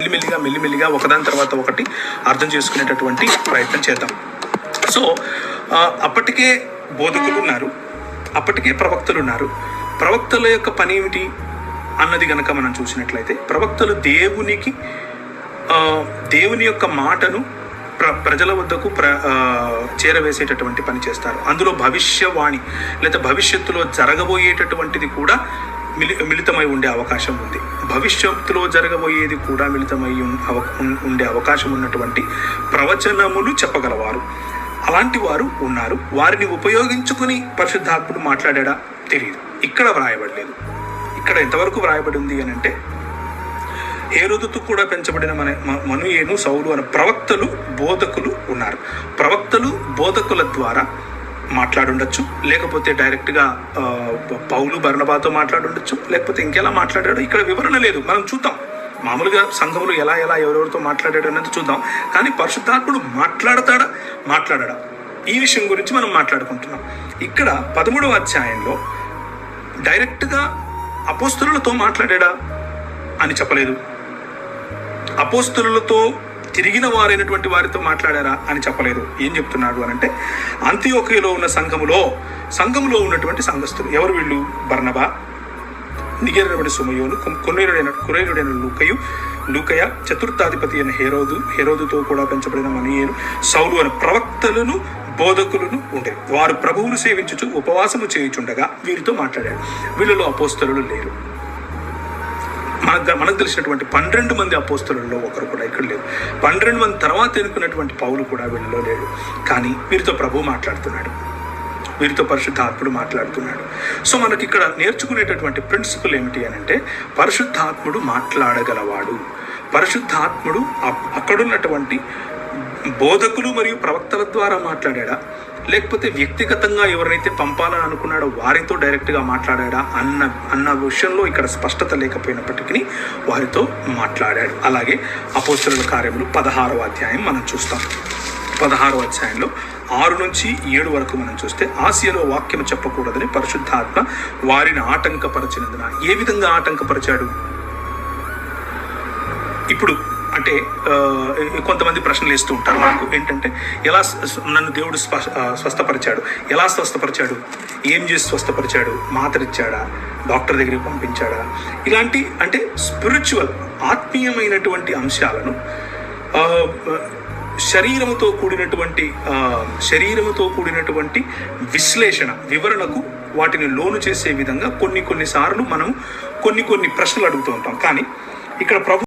మెల్లిమెల్లిగా మెల్లిమెల్లిగా ఒకదాని తర్వాత ఒకటి అర్థం చేసుకునేటటువంటి ప్రయత్నం చేద్దాం. సో అప్పటికే బోధకులు ఉన్నారు అప్పటికే ప్రవక్తలు ఉన్నారు. ప్రవక్తల యొక్క పని ఏమిటి అన్నది గనక మనం చూసినట్లయితే ప్రవక్తలు దేవునికి దేవుని యొక్క మాటను ప్ర ప్రజల వద్దకు ప్ర చేరవేసేటటువంటి పని చేస్తారు. అందులో భవిష్యవాణి లేదా భవిష్యత్తులో జరగబోయేటటువంటిది కూడా మిలి మిళితమై ఉండే అవకాశం ఉంది. భవిష్యత్తులో జరగబోయేది కూడా మిళితమై ఉండే అవకాశం ఉన్నటువంటి ప్రవచనములు చెప్పగలవారు. అలాంటి వారు ఉన్నారు. వారిని ఉపయోగించుకుని పరిశుద్ధాత్ముడు మాట్లాడా తెలియదు ఇక్కడ వ్రాయబడలేదు. ఇక్కడ ఎంతవరకు వ్రాయబడి ఉంది అని అంటే హేరోదుతో కూడా పెంచబడిన మన మనుయేను సౌలు అనే ప్రవక్తలు బోధకులు ఉన్నారు. ప్రవక్తలు బోధకుల ద్వారా మాట్లాడుండొచ్చు. లేకపోతే డైరెక్ట్గా పౌలు బర్ణబాతో మాట్లాడుండొచ్చు. లేకపోతే ఇంకెలా మాట్లాడాడో ఇక్కడ వివరణ లేదు. మనం చూద్దాం. మామూలుగా సంఘములు ఎలా ఎలా ఎవరెవరితో మాట్లాడాడు అనేది చూద్దాం. కానీ పరిశుద్ధాత్ముడు మాట్లాడతాడా? మాట్లాడడా? ఈ విషయం గురించి మనం మాట్లాడుకుంటున్నాం. ఇక్కడ పదమూడవ అధ్యాయంలో డైరెక్ట్గా అపోస్తులతో మాట్లాడాడా అని చెప్పలేదు. అపోస్తులతో తిరిగిన వారైనటువంటి వారితో మాట్లాడారా అని చెప్పలేదు. ఏం చెప్తున్నాడు అని అంటే అంత్యోకయలో ఉన్న సంఘములో సంఘములో ఉన్నటువంటి సంఘస్థులు. ఎవరు వీళ్ళు? బర్ణబా నిగేరబడి సుమయోను కొన్నేరుడైన కురేరుడైన లూకయు లూకయ చతుర్థాధిపతి అయిన హేరోదు హేరోదుతో కూడా పెంచబడిన మనీయులు సౌలు అని ప్రవక్తలను బోధకులను ఉండే. వారు ప్రభువును సేవించుచు ఉపవాసము చేయుచుండగా వీరితో మాట్లాడారు. వీళ్ళలో అపోస్తలు లేరు. మనకు మనకు తెలిసినటువంటి పన్నెండు మంది అపోస్తులలో ఒకరు కూడా ఇక్కడ లేరు. పన్నెండు మంది తర్వాత ఎన్నుకున్నటువంటి పౌలు కూడా వీళ్ళలో లేడు. కానీ వీరితో ప్రభు మాట్లాడుతున్నాడు. వీరితో పరిశుద్ధాత్ముడు మాట్లాడుతున్నాడు. సో మనకి ఇక్కడ నేర్చుకునేటటువంటి ప్రిన్సిపల్ ఏమిటి అని అంటే పరిశుద్ధాత్ముడు మాట్లాడగలవాడు. పరిశుద్ధాత్ముడు అక్కడున్నటువంటి బోధకులు మరియు ప్రవక్తల ద్వారా మాట్లాడా లేకపోతే వ్యక్తిగతంగా ఎవరైతే పంపాలని అనుకున్నాడో వారితో డైరెక్ట్గా మాట్లాడా అన్న అన్న విషయంలో ఇక్కడ స్పష్టత లేకపోయినప్పటికీ వారితో మాట్లాడాడు. అలాగే అపోస్తుల కార్యములు పదహారవ అధ్యాయం మనం చూస్తాం. పదహారవ అధ్యాయంలో ఆరు నుంచి ఏడు వరకు మనం చూస్తే ఆసియాలో వాక్యం చెప్పకూడదని పరిశుద్ధాత్మ వారిని ఆటంకపరచినందున. ఏ విధంగా ఆటంకపరిచాడు? ఇప్పుడు అంటే కొంతమంది ప్రశ్నలు వేస్తూ ఉంటారు నాకు ఏంటంటే ఎలా నన్ను దేవుడు స్వస్థపరిచాడు? ఎలా స్వస్థపరిచాడు? ఏం చేసి స్వస్థపరిచాడు? మాతరిచ్చాడా? డాక్టర్ దగ్గరికి పంపించాడా? ఇలాంటి అంటే స్పిరిచువల్ ఆత్మీయమైనటువంటి అంశాలను శరీరముతో కూడినటువంటి శరీరముతో కూడినటువంటి విశ్లేషణ వివరణకు వాటిని లోను చేసే విధంగా కొన్ని కొన్నిసార్లు మనం కొన్ని కొన్ని ప్రశ్నలు అడుగుతూ ఉంటాం. కానీ ఇక్కడ ప్రభు